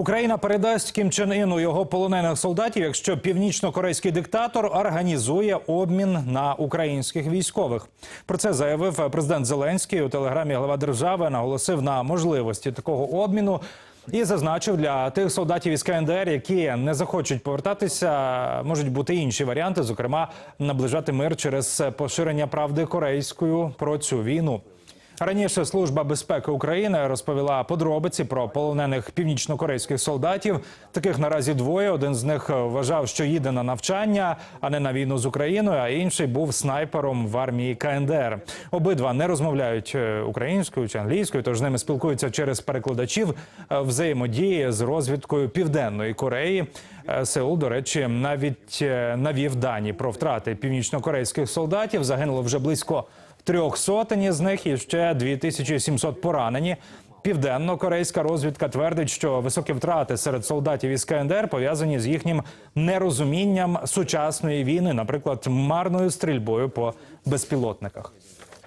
Україна передасть Кім Чен Іну його полонених солдатів, якщо північно-корейський диктатор організує обмін на українських військових. Про це заявив президент Зеленський у телеграмі. Глава держави наголосив на можливості такого обміну. І зазначив для тих солдатів із КНДР, які не захочуть повертатися, можуть бути інші варіанти, зокрема наближати мир через поширення правди корейською про цю війну. Раніше служба безпеки України розповіла подробиці про полонених північнокорейських солдатів. Таких наразі двоє. Один з них вважав, що їде на навчання, а не на війну з Україною. А інший був снайпером в армії КНДР. Обидва не розмовляють е, українською чи англійською, тож з ними спілкуються через перекладачів е, взаємодії з розвідкою Південної Кореї. Е, Сеул, до речі, навіть навів дані про втрати північнокорейських солдатів. Загинуло вже близько трьох сотень із них і ще 2700 поранені. Південно-корейська розвідка твердить, що високі втрати серед солдатів із КНДР пов'язані з їхнім нерозумінням сучасної війни, наприклад, марною стрільбою по безпілотниках.